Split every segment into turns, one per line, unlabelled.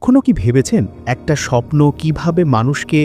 কখনো কি ভেবেছেন একটা স্বপ্ন কীভাবে মানুষকে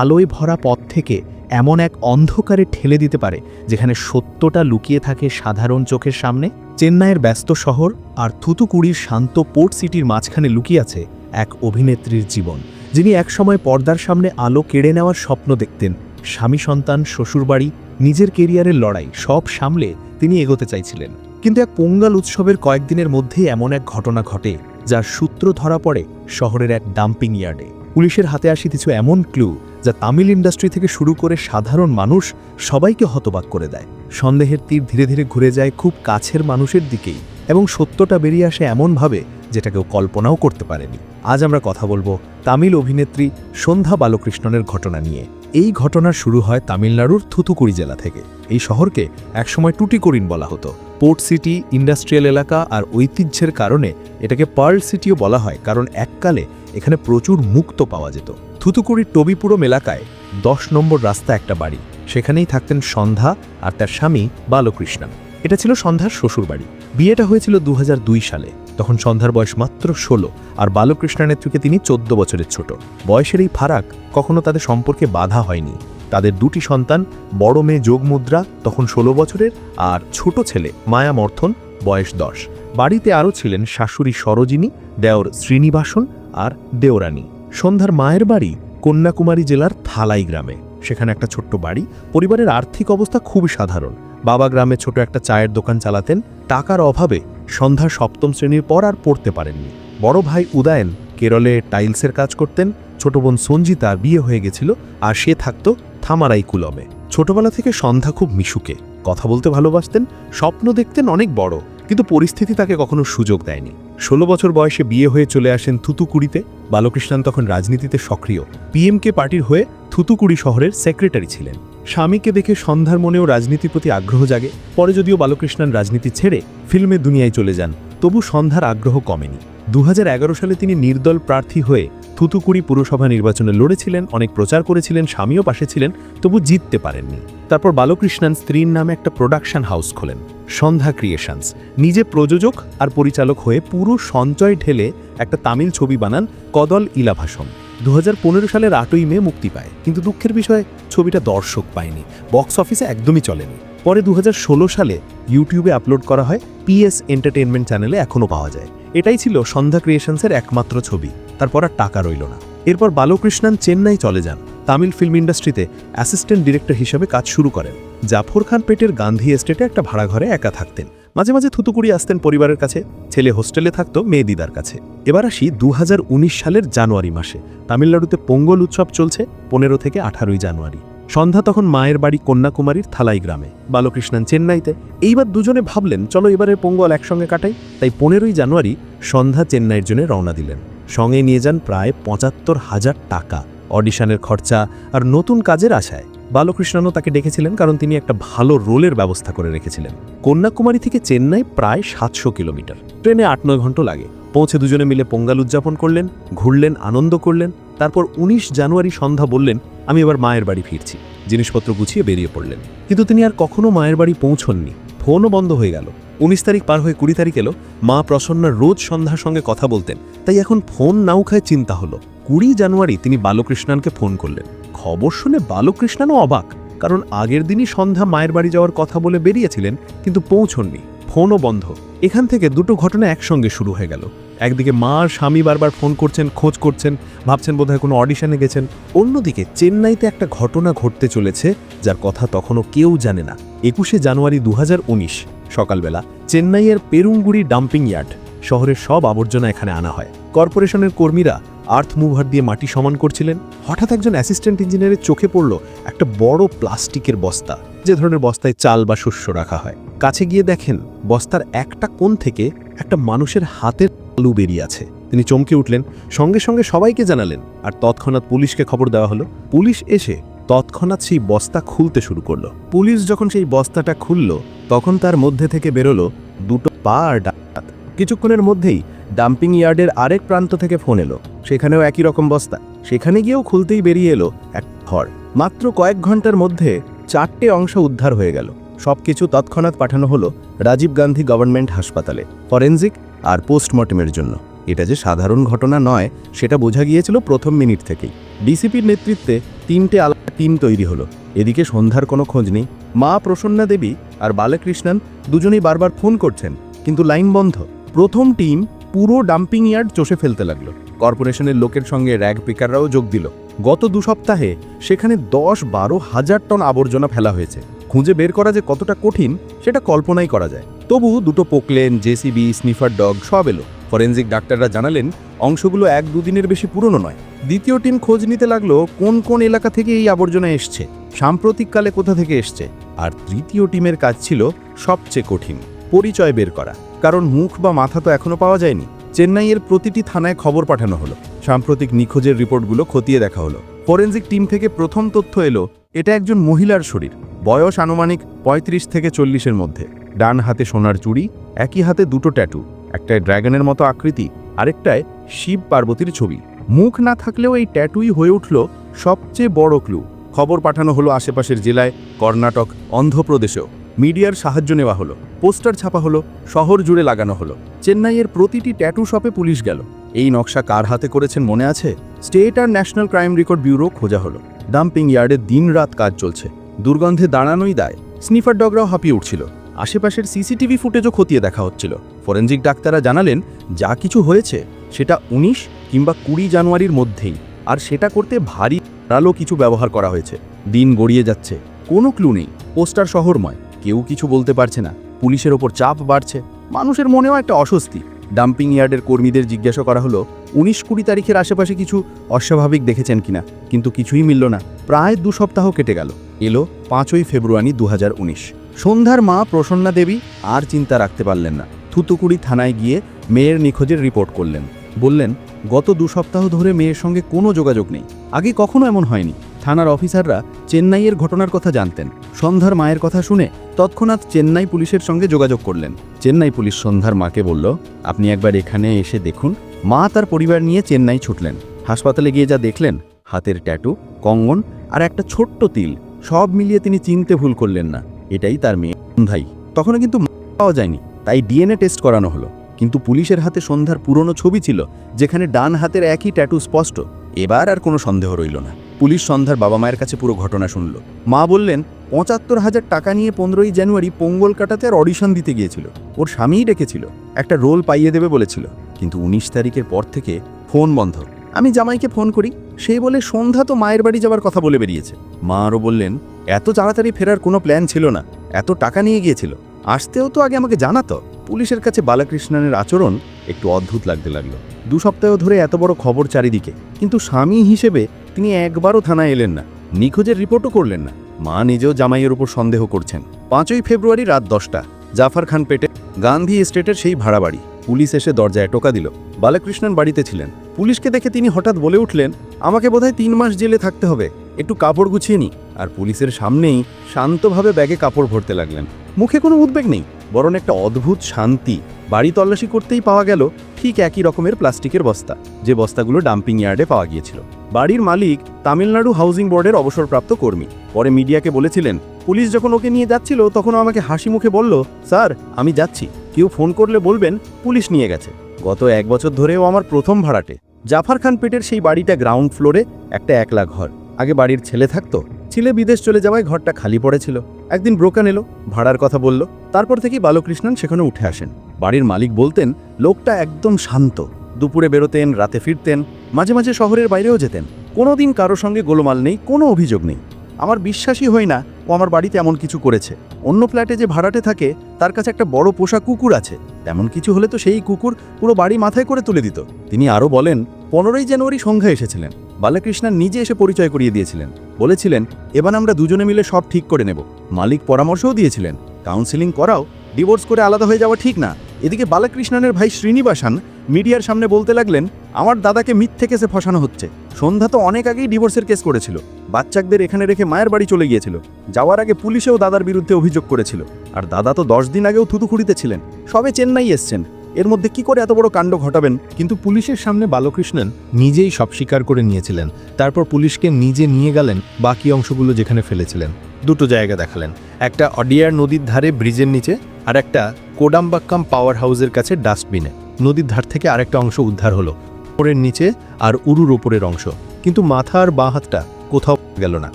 আলোয় ভরা পথ থেকে এমন এক অন্ধকারে ঠেলে দিতে পারে, যেখানে সত্যটা লুকিয়ে থাকে সাধারণ চোখের সামনে? চেন্নাইয়ের ব্যস্ত শহর আর থুতুকুড়ির শান্ত পোর্ট সিটির মাঝখানে লুকিয়ে আছে এক অভিনেত্রীর জীবন, যিনি একসময় পর্দার সামনে আলো কেড়ে নেওয়ার স্বপ্ন দেখতেন। স্বামী সন্তান, শ্বশুরবাড়ি, নিজের কেরিয়ারের লড়াই, সব সামলে তিনি এগোতে চাইছিলেন। কিন্তু এক পোঙ্গাল উৎসবের কয়েকদিনের মধ্যেই এমন এক ঘটনা ঘটে। যার সূত্র ধরা পড়ে শহরের এক ডাম্পিং ইয়ার্ডে। পুলিশের হাতে আসি কিছু এমন ক্লু যা তামিল ইন্ডাস্ট্রি থেকে শুরু করে সাধারণ মানুষ সবাইকে হতবাক করে দেয়। সন্দেহের তীর ধীরে ধীরে ঘুরে যায় খুব কাছের মানুষের দিকেই এবং সত্যটা বেরিয়ে আসে এমনভাবে যেটা কেউ কল্পনাও করতে পারেনি। আজ আমরা কথা বলব তামিল অভিনেত্রী সন্ধ্যা বালকৃষ্ণনের ঘটনা নিয়ে। এই ঘটনা শুরু হয় তামিলনাড়ুর থুতুকুড়ি জেলা থেকে। এই শহরকে একসময় টুটিকরিন বলা হতো। পোর্ট সিটি, ইন্ডাস্ট্রিয়াল এলাকা আর ঐতিহ্যের কারণে এটাকে পার্ল সিটিও বলা হয় কারণ এককালে এখানে প্রচুর মুক্ত পাওয়া যেত। থুতুকুড়ির টবিপুরম এলাকায় দশ নম্বর রাস্তা একটা বাড়ি। সেখানেই থাকতেন সন্ধ্যা আর তার স্বামী বালকৃষ্ণন এটা ছিল সন্ধ্যার শ্বশুর বাড়ি বিয়েটা হয়েছিল দু হাজার দুই সালে। তখন সন্ধ্যার বয়স মাত্র ষোলো আর বালকৃষ্ণনের থেকে তিনি চোদ্দ বছরের ছোট। বয়সের এই ফারাক কখনো তাদের সম্পর্কে বাধা হয়নি। তাদের দুটি সন্তান, বড় মেয়ে যোগমুদ্রা, তখন ষোলো বছরের, আর ছোট ছেলে মায়া মর্থন, বয়স দশ। বাড়িতে আরও ছিলেন শাশুড়ি সরোজিনী, দেওর শ্রীনিবাসন আর দেওরানী। সন্ধ্যার মায়ের বাড়ি কন্যাকুমারী জেলার থালাই গ্রামে। সেখানে একটা ছোট্ট বাড়ি। পরিবারের আর্থিক অবস্থা খুবই সাধারণ। বাবা গ্রামে ছোট একটা চায়ের দোকান চালাতেন। টাকার অভাবে সন্ধ্যা সপ্তম শ্রেণির পর আর পড়তে পারেননি। বড় ভাই উদয়ন কেরলে টাইলসের কাজ করতেন। ছোট বোন সঞ্জিতার বিয়ে হয়ে গেছিল আর সে থাকত থামারাই কুলমে। ছোটবেলা থেকে সন্ধ্যা খুব মিশুকে। কথা বলতে ভালোবাসতেন, স্বপ্ন দেখতেন অনেক বড়, কিন্তু পরিস্থিতি তাকে কখনো সুযোগ দেয়নি। ষোলো বছর বয়সে বিয়ে হয়ে চলে আসেন থুতুকুড়িতে। বালকৃষ্ণান তখন রাজনীতিতে সক্রিয়। পিএমকে পার্টির হয়ে থুতুকুড়ি শহরের সেক্রেটারি ছিলেন। স্বামীকে দেখে সন্ধ্যার মনেও রাজনীতির প্রতি আগ্রহ জাগে। পরে যদিও বালকৃষ্ণান রাজনীতি ছেড়ে ফিল্মের দুনিয়ায় চলে যান। তবু সন্ধ্যার আগ্রহ কমেনি। দু হাজার এগারো সালে তিনি নির্দল প্রার্থী হয়ে থুতুকুড়ি পুরসভা নির্বাচনে লড়েছিলেন, অনেক প্রচার করেছিলেন, স্বামীও পাশে ছিলেন, তবু জিততে পারেননি। তারপর বালকৃষ্ণান স্ত্রীর নামে একটা প্রোডাকশন হাউস খোলেন, সন্ধ্যা ক্রিয়েশনস নিজে প্রযোজক আর পরিচালক হয়ে পুরো সঞ্চয় ঢেলে একটা তামিল ছবি বানান, কদল ইলাভাসম। দু সালের আটই মে মুক্তি পায়। কিন্তু দুঃখের বিষয়ে, ছবিটা দর্শক পায়নি। বক্স অফিসে একদমই চলেনি। পরে দু হাজার ষোলো সালে ইউটিউবে আপলোড করা হয় পিএস এন্টারটেনমেন্ট চ্যানেলে এখনও পাওয়া যায়। এটাই ছিল সন্ধ্যা ক্রিয়েশনসের একমাত্র ছবি, তারপর আর টাকা রইল না। এরপর বালকৃষ্ণান চেন্নাই চলে যান। তামিল ফিল্ম ইন্ডাস্ট্রিতে অ্যাসিস্ট্যান্ট ডিরেক্টর হিসেবে কাজ শুরু করেন। জাফর খান পেটের গান্ধী এস্টেটে একটা ভাড়া ঘরে একা থাকতেন। মাঝে মাঝে থুতুকুড়ি আসতেন পরিবারের কাছে, ছেলে হোস্টেলে থাকতো মেয়ে দিদার কাছে। এবার আসি দু হাজার উনিশ সালের জানুয়ারি মাসে। তামিলনাড়ুতে পোঙ্গল উৎসব চলছে পনেরো থেকে আঠারোই জানুয়ারি। সন্ধ্যা তখন মায়ের বাড়ি কন্যাকুমারীর থালাই গ্রামে, বালকৃষ্ণন চেন্নাইতে। এইবার দুজনে ভাবলেন, চলো এবারের পোঙ্গল একসঙ্গে কাটাই। তাই পনেরোই জানুয়ারি সন্ধ্যা চেন্নাইয়ের জন্য রওনা দিলেন। সঙ্গে নিয়ে যান প্রায় পঁচাত্তর হাজার টাকা। অডিশনের খরচা আর নতুন কাজের আশায় বালকৃষ্ণনও তাকে ডেকেছিলেন কারণ তিনি একটা ভালো রোলের ব্যবস্থা করে রেখেছিলেন। কন্যাকুমারী থেকে চেন্নাই প্রায় সাতশো কিলোমিটার। ট্রেনে আট নয় ঘণ্টা লাগে। পৌঁছে দুজনে মিলে পোঙ্গাল উদযাপন করলেন, ঘুরলেন, আনন্দ করলেন। তারপর উনিশ জানুয়ারি সন্ধ্যা বললেন, আমি এবার মায়ের বাড়ি ফিরছি। জিনিসপত্র গুছিয়ে বেরিয়ে পড়লেন। কিন্তু তিনি আর কখনো মায়ের বাড়ি পৌঁছননি। ফোনও বন্ধ হয়ে গেল। উনিশ তারিখ পার হয়ে কুড়ি তারিখ এলো। মা প্রসন্না রোজ সন্ধ্যার সঙ্গে কথা বলতেন। তাই এখন ফোন না খায় চিন্তা হলো। কুড়ি জানুয়ারি তিনি বালকৃষ্ণানকে ফোন করলেন। খবর শুনে বালকৃষ্ণানও অবাক, কারণ আগের দিনই সন্ধ্যা মায়ের বাড়ি যাওয়ার কথা বলে বেরিয়েছিলেন, কিন্তু পৌঁছননি। ফোনও বন্ধ। এখান থেকে দুটো ঘটনা একসঙ্গে শুরু হয়ে গেল। একদিকে মা আর স্বামী বারবার ফোন করছেন, খোঁজ করছেন, ভাবছেন বোধহয় কোনো অডিশনে গেছেন। অন্যদিকে চেন্নাইতে একটা ঘটনা ঘটতে চলেছে যার কথা তখনও কেউ জানে না। একুশে জানুয়ারি দুহাজার উনিশ, সকালবেলা চেন্নাইয়ের পেরুঙ্গুড়ি ডাম্পিং ইয়ার্ড, শহরের সব আবর্জনা এখানে আনা হয়। কর্পোরেশনের কর্মীরা আর্থ মুভার দিয়ে মাটি সমান করছিলেন। হঠাৎ একজন অ্যাসিস্ট্যান্ট ইঞ্জিনিয়ারের চোখে পড়ল একটা বড় প্লাস্টিকের বস্তা, যে ধরনের বস্তায় চাল বা শস্য রাখা হয়। কাছে গিয়ে দেখেন, বস্তার একটা কোণ থেকে একটা মানুষের হাতের আলু বেরিয়ে আছে। তিনি চমকে উঠলেন, সঙ্গে সঙ্গে সবাইকে জানালেন, আর তৎক্ষণাৎ পুলিশকে খবর দেওয়া হলো। পুলিশ এসে তৎক্ষণাৎ সেই বস্তা খুলতে শুরু করল। পুলিশ যখন সেই বস্তাটা খুলল, তখন তার মধ্যে থেকে বেরোলো দুটো পা আর ডাকাত। কিছুক্ষণের মধ্যেই ডাম্পিং ইয়ার্ডের আরেক প্রান্ত থেকে ফোন এলো। সেখানেও একই রকম বস্তা। সেখানে গিয়েও খুলতেই বেরিয়ে এলো এক ঘর। মাত্র কয়েক ঘণ্টার মধ্যে চারটে অংশ উদ্ধার হয়ে গেল। সবকিছু তৎক্ষণাৎ পাঠানো হলো রাজীব গান্ধী গভর্নমেন্ট হাসপাতালে। ফরেনজিক আর পোস্টমর্টেমের জন্য। এটা যে সাধারণ ঘটনা নয়, সেটা বোঝা গিয়েছিল প্রথম মিনিট থেকেই। ডিসিপির নেতৃত্বে তিনটে আলাদা টিম তৈরি হলো। এদিকে সন্ধ্যার কোনো খোঁজ নেই। মা প্রসন্না দেবী আর বালকৃষ্ণন দুজনেই বারবার ফোন করছেন, কিন্তু লাইন বন্ধ। প্রথম টিম পুরো ডাম্পিং ইয়ার্ড চষে ফেলতে লাগল। কর্পোরেশনের লোকের সঙ্গে র্যাগ পিকাররাও যোগ দিল। গত দু সপ্তাহে সেখানে দশ বারো হাজার টন আবর্জনা ফেলা হয়েছে। খুঁজে বের করা যে কতটা কঠিন, সেটা কল্পনাই করা যায়। তবু দুটো পোকলেন, জেসিবি, স্নিফার ডগ সব এলো। ফরেনজিক ডাক্তাররা জানালেন, অংশগুলো এক দুদিনের বেশি পুরনো নয়। দ্বিতীয় টিম খোঁজ নিতে লাগল, কোন কোন এলাকা থেকে এই আবর্জনা এসছে, সাম্প্রতিককালে কোথা থেকে এসছে। আর তৃতীয় টিমের কাজ ছিল সবচেয়ে কঠিন, পরিচয় বের করা। কারণ মুখ বা মাথা তো এখনও পাওয়া যায়নি। চেন্নাইয়ের প্রতিটি থানায় খবর পাঠানো হলো। সাম্প্রতিক নিখোঁজের রিপোর্টগুলো খতিয়ে দেখা হলো। ফরেনজিক টিম থেকে প্রথম তথ্য এলো এটা একজন মহিলার শরীর। বয়স আনুমানিক ৩৫ থেকে চল্লিশের মধ্যে। ডান হাতে সোনার চুড়ি, একই হাতে দুটো ট্যাটু, একটায় ড্র্যাগনের মতো আকৃতি, আরেকটায় শিব পার্বতীর ছবি। মুখ না থাকলেও এই ট্যাটুই হয়ে উঠল সবচেয়ে বড় ক্লু। খবর পাঠানো হলো আশেপাশের জেলায়, কর্ণাটক, অন্ধ্রপ্রদেশেও। মিডিয়ার সাহায্য নেওয়া হলো। পোস্টার ছাপা হলো, শহর জুড়ে লাগানো হলো। চেন্নাইয়ের প্রতিটি ট্যাটু শপে পুলিশ গেল। এই নকশা কার হাতে করেছেন মনে আছে? স্টেট আর ন্যাশনাল ক্রাইম রেকর্ড ব্যুরো খোঁজা হলো। ডাম্পিং ইয়ার্ডে দিনরাত কাজ চলছে। দুর্গন্ধে দাঁড়ানোই দায়। স্নিফার ডগরাও হাঁপিয়ে উঠছিল। আশেপাশের সিসিটিভি ফুটেজও খতিয়ে দেখা হচ্ছিল। ফরেনজিক ডাক্তাররা জানালেন, যা কিছু হয়েছে, সেটা উনিশ কিংবা কুড়ি জানুয়ারির মধ্যেই। আর সেটা করতে ভারী ধারালো কিছু ব্যবহার করা হয়েছে। দিন গড়িয়ে যাচ্ছে। কোনো ক্লু নেই। পোস্টার শহরময়। কেউ কিছু বলতে পারছে না। পুলিশের ওপর চাপ বাড়ছে। মানুষের মনেও একটা অস্বস্তি। ডাম্পিং ইয়ার্ডের কর্মীদের জিজ্ঞাসা করা হলো উনিশ কুড়ি তারিখের আশেপাশে কিছু অস্বাভাবিক দেখেছেন কিনা, কিন্তু কিছুই মিলল না। প্রায় দু সপ্তাহ কেটে গেল। এলো পাঁচই ফেব্রুয়ারি দু হাজার উনিশ। সন্ধ্যার মা প্রসন্না দেবী আর চিন্তা রাখতে পারলেন না। থুতুকুড়ি থানায় গিয়ে মেয়ের নিখোঁজের রিপোর্ট করলেন। বললেন, গত দু সপ্তাহ ধরে মেয়ের সঙ্গে কোনো যোগাযোগ নেই। আগে কখনো এমন হয়নি। থানার অফিসাররা চেন্নাইয়ের ঘটনার কথা জানতেন। সন্ধ্যার মায়ের কথা শুনে তৎক্ষণাৎ চেন্নাই পুলিশের সঙ্গে যোগাযোগ করলেন। চেন্নাই পুলিশ সন্ধ্যার মাকে বলল, আপনি একবার এখানে এসে দেখুন। মা তার পরিবার নিয়ে চেন্নাই ছুটলেন। হাসপাতালে গিয়ে যা দেখলেন, হাতের ট্যাটু, কঙ্গন আর একটা ছোট্ট তিল, সব মিলিয়ে তিনি চিনতে ভুল করলেন না। এটাই তার মেয়ে সন্ধ্যাই। তখনও কিন্তু পাওয়া যায়নি, তাই ডিএনএ টেস্ট করানো হলো। কিন্তু পুলিশের হাতে সন্ধ্যার পুরনো ছবি ছিল, যেখানে ডান হাতের একই ট্যাটু স্পষ্ট। এবার আর কোনো সন্দেহ রইল না। পুলিশ সন্ধ্যার বাবা মায়ের কাছে পুরো ঘটনা শুনল। মা বললেন পঁচাত্তর হাজার টাকা নিয়ে পনেরোই জানুয়ারি পোঙ্গল কাটাতে আর অডিশন দিতে গিয়েছিল। ওর স্বামীই ডেকেছিল, একটা রোল পাইয়ে দেবে বলেছিল। কিন্তু উনিশ তারিখের পর থেকে ফোন বন্ধ। আমি জামাইকে ফোন করি, সে বলে, সন্ধ্যা তো মায়ের বাড়ি যাবার কথা বলে বেরিয়েছে। মা আরও বললেন, এত তাড়াতাড়ি ফেরার কোনো প্ল্যান ছিল না, এত টাকা নিয়ে গিয়েছিল। আসতেও তো আগে আমাকে জানাতো। পুলিশের কাছে বালাকৃষ্ণনের আচরণ একটু অদ্ভুত লাগতে লাগল। দু সপ্তাহ ধরে এত বড় খবর চারিদিকে, কিন্তু স্বামী হিসেবে তিনি একবারও থানায় এলেন না, নিখোঁজের রিপোর্টও করলেন না। মা নিজেও জামাইয়ের উপর সন্দেহ করছেন। পাঁচই ফেব্রুয়ারি রাত দশটা, জাফর খান পেটে গান্ধী এস্টেটের সেই ভাড়া বাড়ি। পুলিশ এসে দরজায় টোকা দিল। বালাকৃষ্ণন বাড়িতে ছিলেন। পুলিশকে দেখে তিনি হঠাৎ বলে উঠলেন, আমাকে বোধহয় তিন মাস জেলে থাকতে হবে। একটু কাপড় গুছিয়ে নি। আর পুলিশের সামনেই শান্তভাবে ব্যাগে কাপড় ভরতে লাগলেন। মুখে কোনো উদ্বেগ নেই, বরং একটা অদ্ভুত শান্তি। বাড়ি তল্লাশি করতেই পাওয়া গেল ঠিক একই রকমের প্লাস্টিকের বস্তা, যে বস্তাগুলো ডাম্পিং ইয়ার্ডে পাওয়া গিয়েছিল। বাড়ির মালিক তামিলনাড়ু হাউজিং বোর্ডের অবসরপ্রাপ্ত কর্মী। পরে মিডিয়াকে বলেছিলেন, পুলিশ যখন ওকে নিয়ে যাচ্ছিল, তখন আমাকে হাসি মুখে বলল, স্যার, আমি যাচ্ছি। কেউ ফোন করলে বলবেন, পুলিশ নিয়ে গেছে। গত এক বছর ধরেও আমার প্রথম ভাড়াটে। জাফর খান পেটের সেই বাড়িটা গ্রাউন্ড ফ্লোরে একটা একলা ঘর। আগে বাড়ির ছেলে থাকতো ছেলে বিদেশ চলে যাওয়ায় ঘরটা খালি পড়েছিল। একদিন ব্রোকান এলো, ভাড়ার কথা বলল। তারপর থেকেই বালকৃষ্ণন সেখানে উঠে আসেন। বাড়ির মালিক বলতেন, লোকটা একদম শান্ত। দুপুরে বেরোতেন, রাতে ফিরতেন, মাঝে মাঝে শহরের বাইরেও যেতেন। কোনোদিন কারও সঙ্গে গোলমাল নেই, কোনো অভিযোগ নেই। আমার বিশ্বাসই হয় না ও আমার বাড়িতে এমন কিছু করেছে। অন্য ফ্ল্যাটে যে ভাড়াটে থাকে, তার কাছে একটা বড় পোষা কুকুর আছে। তেমন কিছু হলে তো সেই কুকুর পুরো বাড়ি মাথায় করে তুলে দিত। তিনি আরও বলেন, পনেরোই জানুয়ারি সন্ধ্যা এসেছিলেন। বালাকৃষ্ণন নিজে এসে পরিচয় করিয়ে দিয়েছিলেন। বলেছিলেন, এবার আমরা দুজনে মিলে সব ঠিক করে নেব। মালিক পরামর্শও দিয়েছিলেন, কাউন্সিলিং করাও, ডিভোর্স করে আলাদা হয়ে যাওয়া ঠিক না। এদিকে বালাকৃষ্ণনের ভাই শ্রীনিবাসান মিডিয়ার সামনে বলতে লাগলেন, আমার দাদাকে মিথ্যে কেসে ফসানো হচ্ছে। সন্ধ্যা তো অনেক আগেই ডিভোর্সের কেস করেছিল। বাচ্চাদের এখানে রেখে মায়ের বাড়ি চলে গিয়েছিল। যাওয়ার আগে পুলিশেও দাদার বিরুদ্ধে অভিযোগ করেছিল। আর দাদা তো দশ দিন আগেও থুতুখুড়িতে ছিলেন। সবে চেন্নাই এসছেন। এর মধ্যে কি করে এত বড় কাণ্ড ঘটাবেন?
কিন্তু পুলিশের সামনে বালকৃষ্ণন নিজেই সব স্বীকার করে নিয়েছিলেন। তারপর পুলিশকে নিজে নিয়ে গেলেন বাকি অংশগুলো যেখানে ফেলেছিলেন। দুটো জায়গা দেখালেন। একটা অডিয়ার নদীর ধারে ব্রিজের নিচে আর একটা কোডাম্বাক্কাম পাওয়ার হাউসের কাছে ডাস্টবিনে
নদীর ধার থেকে আরেকটা অংশ উদ্ধার হলো। ওপরের নিচে আর উরুর ওপরের অংশ। কিন্তু মাথা আর বাঁ হাতটা কোথাও গেল না।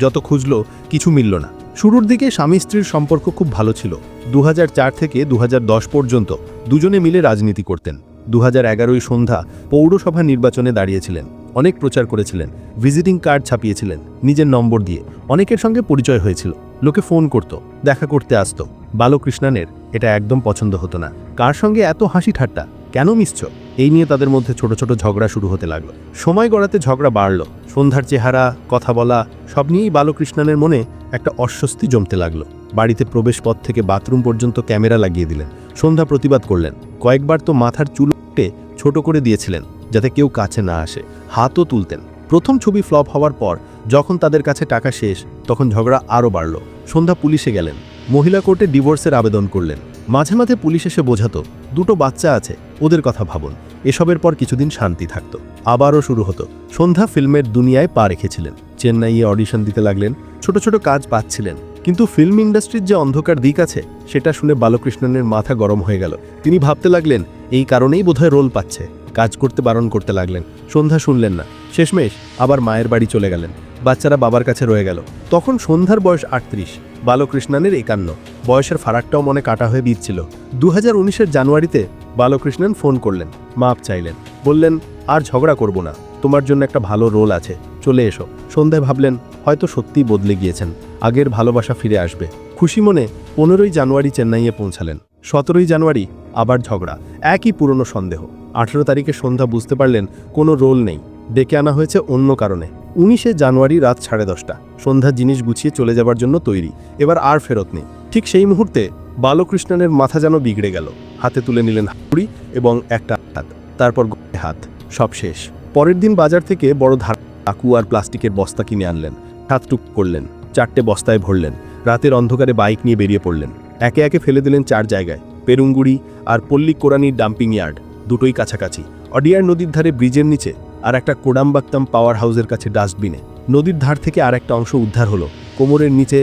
যত খুঁজলো, কিছু মিলল না। শুরুর দিকে স্বামী স্ত্রীর সম্পর্ক খুব ভালো ছিল। দু হাজার চার থেকে দু হাজার দশ পর্যন্ত দুজনে মিলে রাজনীতি করতেন। দু হাজার সন্ধ্যা পৌরসভা নির্বাচনে দাঁড়িয়েছিলেন। অনেক প্রচার করেছিলেন, ভিজিটিং কার্ড ছাপিয়েছিলেন, নিজের নম্বর দিয়ে। অনেকের সঙ্গে পরিচয় হয়েছিল, লোকে ফোন করত, দেখা করতে আসতো। বালকৃষ্ণানের এটা একদম পছন্দ হতো না। কার সঙ্গে এত হাসি ঠাট্টা? কেন মিশছ এই নিয়ে তাদের মধ্যে ছোট ছোট ঝগড়া শুরু হতে লাগল। সময় গড়াতে ঝগড়া বাড়ল। সন্ধ্যার চেহারা, কথা বলা, সব নিয়েই বালকৃষ্ণানের মনে একটা অস্বস্তি জমতে লাগল। বাড়িতে প্রবেশ পথ থেকে বাথরুম পর্যন্ত ক্যামেরা লাগিয়ে দিলেন। সন্ধ্যা প্রতিবাদ করলেন। কয়েকবার তো মাথার চুল কেটে ছোট করে দিয়েছিলেন, যাতে কেউ কাছে না আসে। হাতও তুলতেন। প্রথম ছবি ফ্লপ হওয়ার পর, যখন তাদের কাছে টাকা শেষ, তখন ঝগড়া আরও বাড়ল। সন্ধ্যা পুলিশে গেলেন। মহিলা কোর্টে ডিভোর্সের আবেদন করলেন। মাঝে মাঝে পুলিশ এসে বোঝাতো, দুটো বাচ্চা আছে, ওদের কথা ভাবুন। এসবের পর কিছুদিন শান্তি থাকতো। আবারও শুরু হতো। সন্ধ্যা ফিল্মের দুনিয়ায় পা রেখেছিলেন। চেন্নাইয়ে অডিশন দিতে লাগলেন। ছোট ছোট কাজ পাচ্ছিলেন। কিন্তু ফিল্ম ইন্ডাস্ট্রির যে অন্ধকার দিক আছে, সেটা শুনে বালকৃষ্ণনের মাথা গরম হয়ে গেল। তিনি ভাবতে লাগলেন, এই কারণেই বোধহয় রোল পাচ্ছে। কাজ করতে বারণ করতে লাগলেন। সন্ধ্যা শুনলেন না। শেষমেশ আবার মায়ের বাড়ি চলে গেলেন। বাচ্চারা বাবার কাছে রয়ে গেল। তখন সন্ধ্যার বয়স আটত্রিশ। বালকৃষ্ণনের একান্ন। বয়সের ফারাকটাও মনে কাটা হয়ে দিচ্ছিল দু হাজার জানুয়ারিতে বালকৃষ্ণন ফোন করলেন। মাপ চাইলেন। বললেন, আর ঝগড়া করব না। তোমার জন্য একটা ভালো রোল আছে। চলে এসো। সন্ধ্যায় ভাবলেন, হয়তো সত্যিই বদলে গিয়েছেন। আগের ভালোবাসা ফিরে আসবে। খুশি মনে পনেরোই জানুয়ারি চেন্নাইয়ে পৌঁছালেন। সতেরোই জানুয়ারি আবার ঝগড়া। একই পুরনো সন্দেহ। আঠেরো তারিখে সন্ধ্যা বুঝতে পারলেন, কোনো রোল নেই। ডেকে আনা হয়েছে অন্য কারণে। উনিশে জানুয়ারি রাত সাড়ে দশটা। সন্ধ্যা জিনিস গুছিয়ে চলে যাবার জন্য তৈরি। এবার আর ফেরত নেই। ঠিক সেই মুহূর্তে বালকৃষ্ণনের মাথা যেন বিগড়ে গেল। হাতে তুলে নিলেন হাতুড়ি এবং একটা হাত। তারপর হাত। সব শেষ। পরের দিন বাজার থেকে বড় ধার আকু আর প্লাস্টিকের বস্তা কিনে আনলেন হাতটুক করলেন, চারটে বস্তায় ভরলেন, রাতের অন্ধকারে বাইক নিয়ে বেরিয়ে পড়লেন। একে একে ফেলে দিলেন চার জায়গায়, পেরুঙ্গুড়ি আর পল্লী কোরানির ডাম্পিং ইয়ার্ড, দুটোই কাছাকাছি। অডিয়ার নদীর ধারে ব্রিজের নিচে আর একটা কোডাম্বাক্তাম পাওয়ার হাউসের কাছে ডাস্টবিনে। নদীর ধার থেকে আর একটা অংশ উদ্ধার হলো, কোমরের নিচে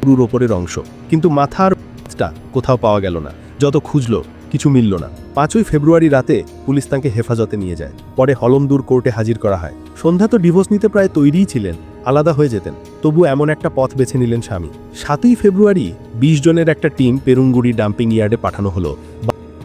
পুরুর ওপরের অংশ। কিন্তু মাথা আর টা কোথাও পাওয়া গেল না, যত খুঁজলো কিছু মিলল না। পাঁচই ফেব্রুয়ারি রাতে পুলিশ তাকে হেফাজতে নিয়ে যায়। পরে হলমদুর কোর্টে হাজির করা হয়। সন্ধ্যা তো ডিভোর্স নিতে প্রায় তৈরিই ছিলেন, আলাদা হয়ে যেতেন। তবু এমন একটা পথ বেছে নিলেন স্বামী। সাতই ফেব্রুয়ারি বিশ জনের একটা টিম পেরুঙ্গুড়ি ডাম্পিং ইয়ার্ডে পাঠানো হলো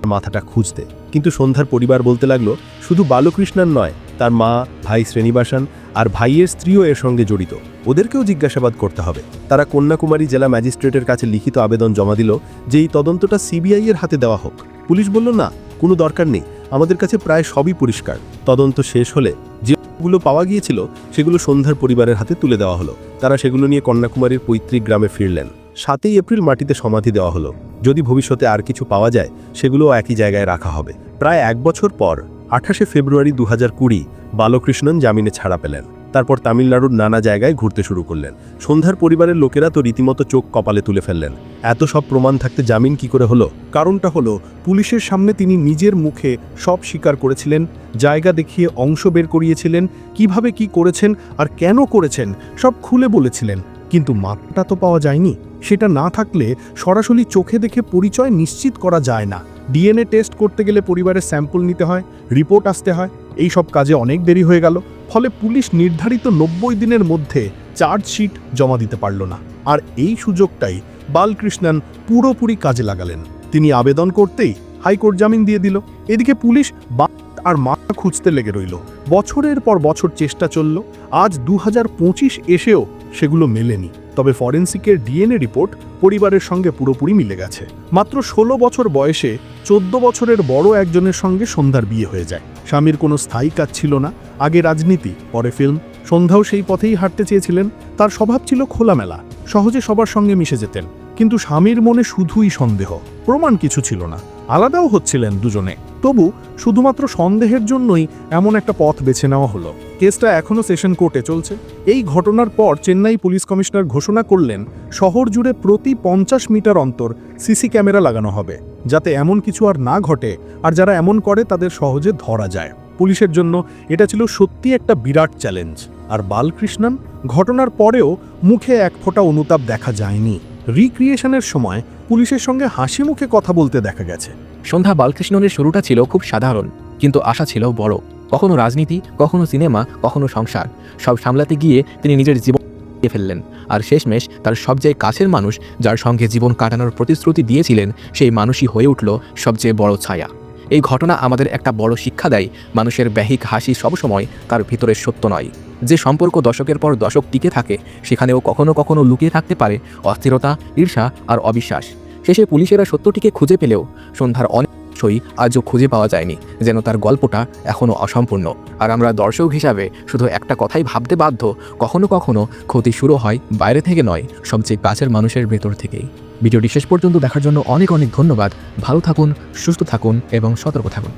মাথাটা খুঁজতে। কিন্তু সন্ধ্যার পরিবার বলতে লাগল, শুধু বালকৃষ্ণার নয়, তার মা, ভাই শ্রেণীবাসন আর ভাইয়ের স্ত্রীও এর সঙ্গে জড়িত। ওদেরকেও জিজ্ঞাসাবাদ করতে হবে। তারা কন্যাকুমারী জেলা ম্যাজিস্ট্রেটের কাছে লিখিত আবেদন জমা দিল যে এই তদন্তটা সিবিআই এর হাতে দেওয়া হোক। পুলিশ বলল, না, কোনো দরকার নেই। আমাদের কাছে প্রায় সবই পরিষ্কার। তদন্ত শেষ হলে যেগুলো পাওয়া গিয়েছিল, সেগুলো সন্ধ্যার পরিবারের হাতে তুলে দেওয়া হলো। তারা সেগুলো নিয়ে কন্যাকুমারীর পৈতৃক গ্রামে ফিরলেন। সাতই এপ্রিল মাটিতে সমাধি দেওয়া হলো। যদি ভবিষ্যতে আর কিছু পাওয়া যায়, সেগুলোও একই জায়গায় রাখা হবে। প্রায় এক বছর পর আঠাশে ফেব্রুয়ারি দু হাজার কুড়ি বালকৃষ্ণন জামিনে ছাড়া পেলেন। তারপর তামিলনাড়ুর নানা জায়গায় ঘুরতে শুরু করলেন। সন্ধ্যার পরিবারের লোকেরা তো রীতিমতো চোখ কপালে তুলে ফেললেন। এত সব প্রমাণ থাকতে জামিন কি করে হলো?
কারণটা হলো, পুলিশের সামনে তিনি নিজের মুখে সব স্বীকার করেছিলেন, জায়গা দেখিয়ে অংশ বের করিয়েছিলেন, কীভাবে কি করেছেন আর কেন করেছেন সব খুলে বলেছিলেন। কিন্তু মাত্রা তো পাওয়া যায়নি। সেটা না থাকলে সরাসরি চোখে দেখে পরিচয় নিশ্চিত করা যায় না। ডিএনএ টেস্ট করতে গেলে পরিবারের স্যাম্পল নিতে হয়, রিপোর্ট আসতে হয়, এই সব কাজে অনেক দেরি হয়ে গেল, ফলে পুলিশ নির্ধারিত নব্বই দিনের মধ্যে চার্জশিট জমা দিতে পারল না। আর এই সুযোগটাই বালকৃষ্ণন পুরোপুরি কাজে লাগালেন। তিনি আবেদন করতেই হাইকোর্ট জামিন দিয়ে দিল। এদিকে পুলিশ বাত আর মাথা খুঁজতে লেগে রইল। বছরের পর বছর চেষ্টা চলল, আজ দু হাজার পঁচিশ এসেও সেগুলো মেলেনি। তবে ফরেন্সিকের ডিএনএ রিপোর্ট পরিবারের সঙ্গে পুরোপুরি মিলে গেছে। মাত্র ষোলো বছর বয়সে চোদ্দ বছরের বড় একজনের সঙ্গে সন্ধ্যার বিয়ে হয়ে যায়। স্বামীর কোনো স্থায়ী কাজ ছিল না। আগে রাজনীতি, পরে ফিল্ম। সন্ধ্যাও সেই পথেই হাঁটতে চেয়েছিলেন। তার স্বভাব ছিল খোলামেলা। সহজে সবার সঙ্গে মিশে যেতেন। কিন্তু স্বামীর মনে শুধুই সন্দেহ। প্রমাণ কিছু ছিল না। আলাদাও হচ্ছিলেন দুজনে। তবু শুধুমাত্র সন্দেহের জন্যই এমন একটা পথ বেছে নেওয়া হলো। কেসটা এখনও সেশন কোর্টে চলছে। এই ঘটনার পর চেন্নাই পুলিশ কমিশনার ঘোষণা করলেন, শহর জুড়ে প্রতি পঞ্চাশ মিটার অন্তর সিসি ক্যামেরা লাগানো হবে, যাতে এমন কিছু আর না ঘটে আর যারা এমন করে তাদের সহজে ধরা যায়। পুলিশের জন্য এটা ছিল সত্যি একটা বিরাট চ্যালেঞ্জ। আর বালকৃষ্ণন, ঘটনার পরেও মুখে এক ফোঁটা অনুতাপ দেখা যায়নি। রিক্রিয়েশনের সময় পুলিশের সঙ্গে হাসি মুখে কথা বলতে দেখা গেছে।
সন্ধ্যা বালকৃষ্ণনের শুরুটা ছিল খুব সাধারণ, কিন্তু আশা ছিল বড়। কখনো রাজনীতি, কখনো সিনেমা, কখনো সংসার, সব সামলাতে গিয়ে তিনি নিজের জীবন দিয়ে ফেললেন। আর শেষমেশ তার সবচেয়ে কাছের মানুষ, যার সঙ্গে জীবন কাটানোর প্রতিশ্রুতি দিয়েছিলেন, সেই মানুষই হয়ে উঠল সবচেয়ে বড় ছায়া। এই ঘটনা আমাদের একটা বড় শিক্ষা দেয়, মানুষের ব্যাহিক হাসি সবসময় তার ভিতরে সত্য নয়। যে সম্পর্ক দশকের পর দশক টিকে থাকে, সেখানেও কখনো কখনো লুকিয়ে থাকতে পারে অস্থিরতা, ঈর্ষা আর অবিশ্বাস। শেষে পুলিশেরা সত্যটিকে খুঁজে পেলেও সন্ধ্যার অনেক সই আজও খুঁজে পাওয়া যায়নি, যেন তার গল্পটা এখনও অসম্পূর্ণ। আর আমরা দর্শক হিসাবে শুধু একটা কথাই ভাবতে বাধ্য, কখনো কখনো ক্ষতি শুরু হয় বাইরে থেকে নয়, সবচেয়ে কাছের মানুষের ভেতর থেকেই। ভিডিওটি শেষ পর্যন্ত দেখার জন্য অনেক অনেক ধন্যবাদ। ভালো থাকুন, সুস্থ থাকুন এবং সতর্ক থাকুন।